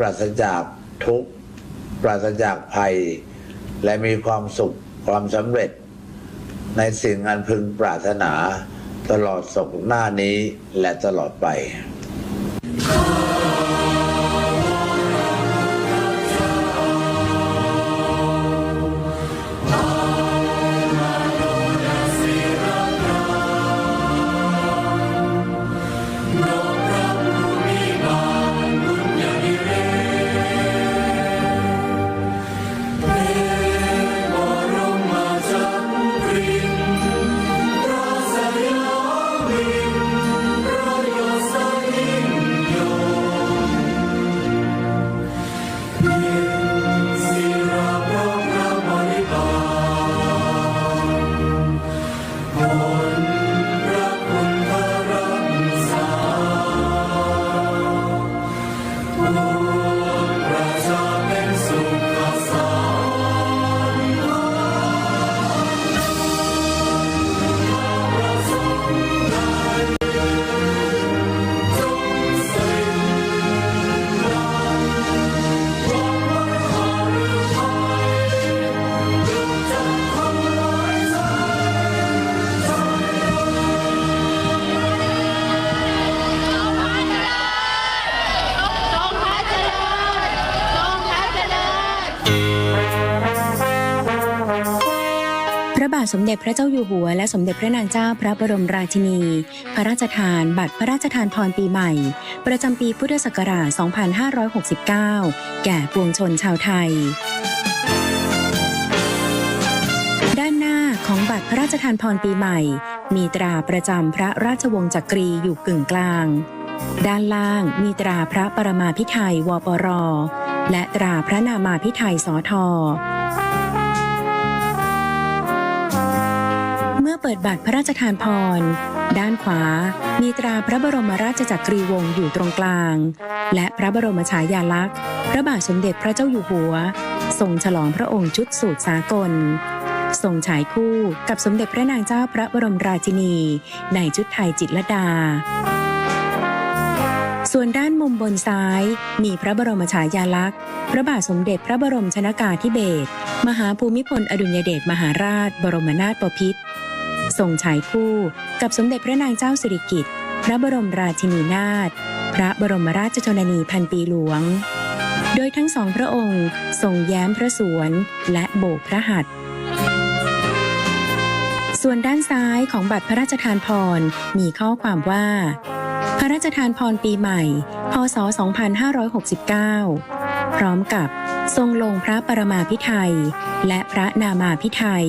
ปราศจากทุกข์ปราศจากภัย และมีความสุขความสำเร็จ ในสิ่งอันพึงปรารถนาตลอดศกหน้านี้และตลอดไป ระบาทสมเด็จพระเจ้าอยู่หัว และสมเด็จพระนางเจ้าพระบรมราชินี พระราชทานบัตรพระราชทานพรปีใหม่ ประจำปีพุทธศักราช 2569 แก่ปวงชนชาวไทย ด้านหน้าของบัตรพระราชทานพรปีใหม่ มีตราประจำพระราชวงศ์จักรีอยู่กึ่งกลาง ด้านล่างมีตราพระปรมาภิไธยวปร และตราพระนามาภิไธยสอทอ เมื่อเปิดบัตรพระราชทานพร ด้านขวา มีตราพระบรมราชจักรีวงศ์อยู่ตรงกลาง และพระบรมฉายาลักษณ์ พระบาทสมเด็จพระเจ้าอยู่หัว ทรงฉลองพระองค์ชุดสูตรสากลทรงฉายคู่กับสมเด็จพระนางเจ้าพระบรมราชินี ในชุดไทยจิตรลดา ส่วนด้านมุมบนซ้าย มีพระบรมฉายาลักษณ์ พระบาทสมเด็จพระบรมชนากาธิเบศรมหาภูมิพลอดุลยเดชมหาราช บรมนาถบพิตร ทรงฉายคู่ กับสมเด็จพระนางเจ้าสิริกิติ์พระบรมราชินีนาถพระบรมราชชนนีพันปีหลวง โดยทั้งสองพระองค์ทรงแย้มพระสวนและโบกพระหัตถ์ส่วนด้านซ้ายของบัตรพระราชทานพรมีข้อความว่า พระราชทานพรปีใหม่ พศ 2569 พร้อมกับทรงลงพระปรมาภิไธยและพระนามาภิไธย